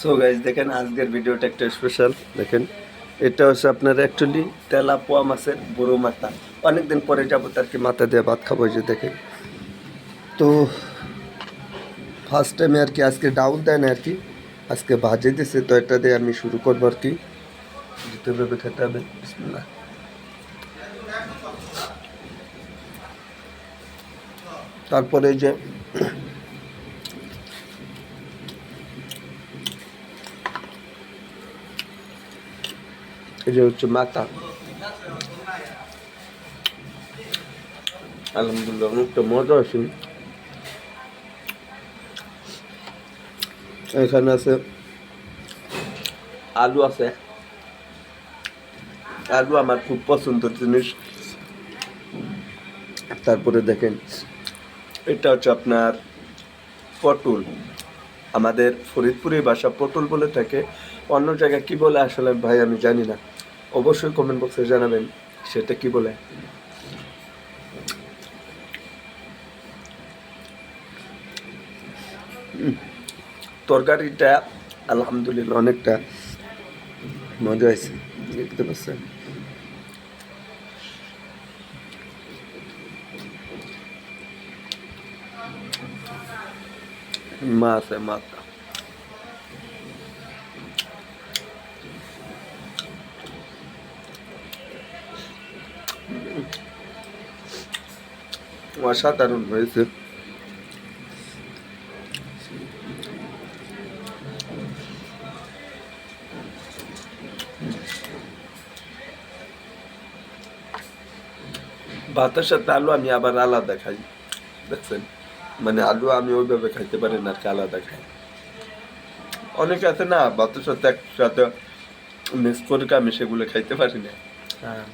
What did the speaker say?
So guys দেখেন, আজকের ভিডিওটা একটা স্পেশাল দেখেন, এটা হচ্ছে আপনার অ্যাকচুয়ালি তেলাপোয়া মাছের বড়ো মাথা। অনেকদিন পরে যাব তার কি মাথা দিয়ে ভাত খাব যে দেখেন। তো ফার্স্ট টাইমে আর কি আজকে ডাউন দেয় না আর কি। আজকে ভাজে দিছে, তো এটা দিয়ে আমি শুরু করব আর কি। যেভাবে খেতে হবে তারপরে যে এই যে হচ্ছে মাথা। আলহামদুলিল্লাহ, অনেকটা মজা আছে এখানে আছে আলু আছে। আলু আমার খুব পছন্দের জিনিস। তারপরে দেখেন, এটা হচ্ছে আপনার পটল। আমাদের ফরিদপুরে ভাষা পটল বলে থাকে। অন্য জায়গায় কি বলে আসলে ভাই আমি জানি না। অবশ্যই কমেন্ট বক্সে জানাবেন সেটা কি বলে। তরকারিটা আলহামদুলিল্লাহ অনেকটা মজা হয়েছে, দেখতে পাচ্ছেন। মাছ মাছ। অসাধারণ হয়েছে। ভাতের সাথে আলু আমি আবার আলাদা খাই, দেখছেন? মানে আলু আমি ওইভাবে খাইতে পারি না আর কি আলাদা খাই। অনেকে আছে না ভাতের সাথে একসাথে মিক্স করে আমি সেগুলো খাইতে পারি না। হ্যাঁ।